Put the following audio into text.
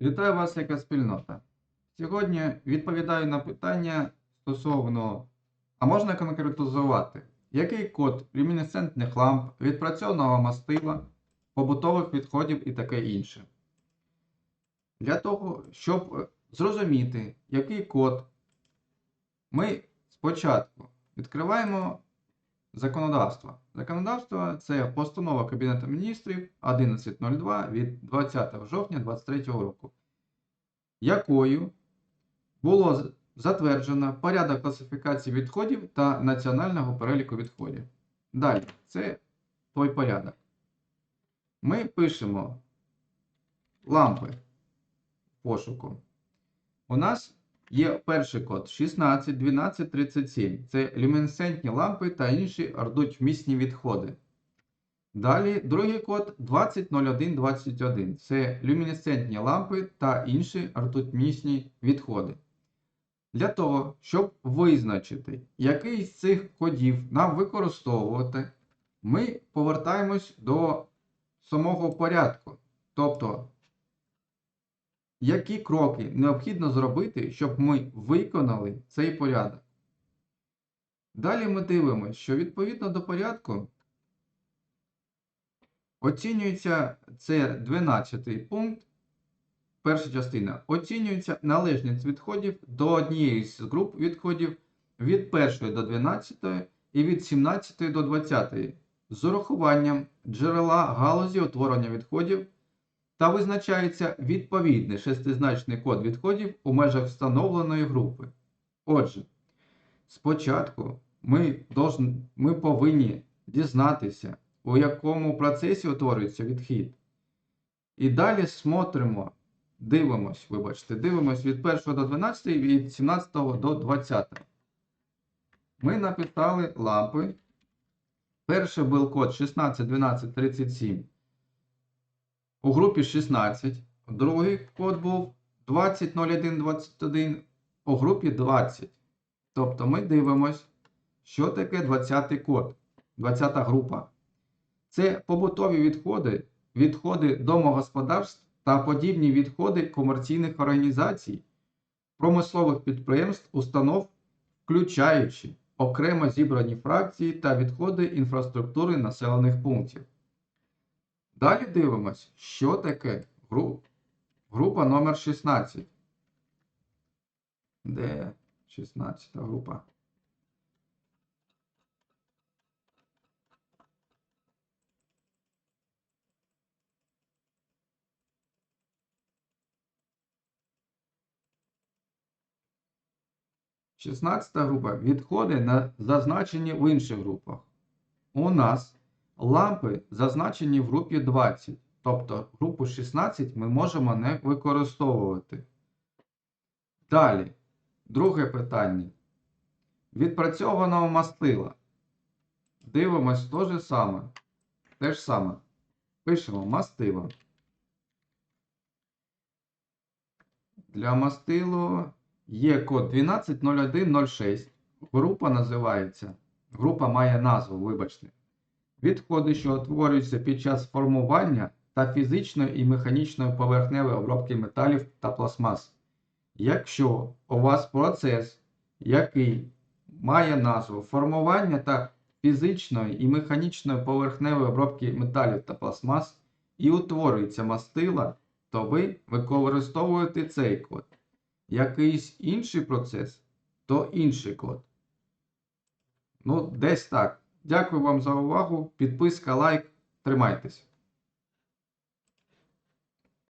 Вітаю вас, яка спільнота. Сьогодні відповідаю на питання стосовно, а можна конкретизувати, який код люмінесцентних ламп, відпрацьованого мастила, побутових відходів і таке інше. Для того, щоб е, зрозуміти, який код, ми спочатку відкриваємо законодавство. Законодавство це постанова Кабінету міністрів 1102 від 20 жовтня 2023 року, якою було затверджено порядок класифікації відходів та національного переліку відходів. Далі, це той порядок. Ми пишемо лампи пошуку. У нас є перший код 16 12 37. Це люмінесцентні лампи та інші ртуть-вмісні відходи. Далі другий код 2001 21. Це люмінесцентні лампи та інші ртуть-вмісні відходи. Для того, щоб визначити, який з цих кодів нам використовувати, ми повертаємось до самого порядку. Тобто, які кроки необхідно зробити, щоб ми виконали цей порядок. Далі ми дивимося, що відповідно до порядку оцінюється це 12 пункт, перша частина. Оцінюється належність відходів до однієї з груп відходів від 1 до 12 і від 17 до 20 з урахуванням джерела галузі утворення відходів та визначається відповідний шестизначний код відходів у межах встановленої групи. Отже, спочатку ми, должн- ми повинні дізнатися, у якому процесі утворюється відхід. І далі смотримо, дивимось, вибачте, дивимось від 1 до 12 і від 17 до 20. Ми написали лампи. Перший був код 16, 12, 37 у групі 16. Другий код був 200121 у групі 20. Тобто ми дивимось, що таке 20 код, 20 група. Це побутові відходи, відходи домогосподарств та подібні відходи комерційних організацій, промислових підприємств, установ, включаючи окремо зібрані фракції та відходи інфраструктури населених пунктів. Далі дивимось, що таке гру- група номер 16. Де 16 група? Шістнадцята група відходи на зазначені в інших групах. У нас лампи зазначені в групі 20, тобто групу 16 ми можемо не використовувати. Далі, друге питання. Відпрацьованого мастила. Дивимось те же саме. Те ж саме. Пишемо мастило. Для мастилу є код 120106. Група називається. Група має назву, вибачте. Відходи, що утворюються під час формування та фізичної і механічної поверхневої обробки металів та пластмас. Якщо у вас процес, який має назву формування та фізичної і механічної поверхневої обробки металів та пластмас і утворюється мастила, то ви використовуєте цей код. Якийсь інший процес, то інший код. Ну, десь так. Дякую вам за увагу. Підписка, лайк. Тримайтесь.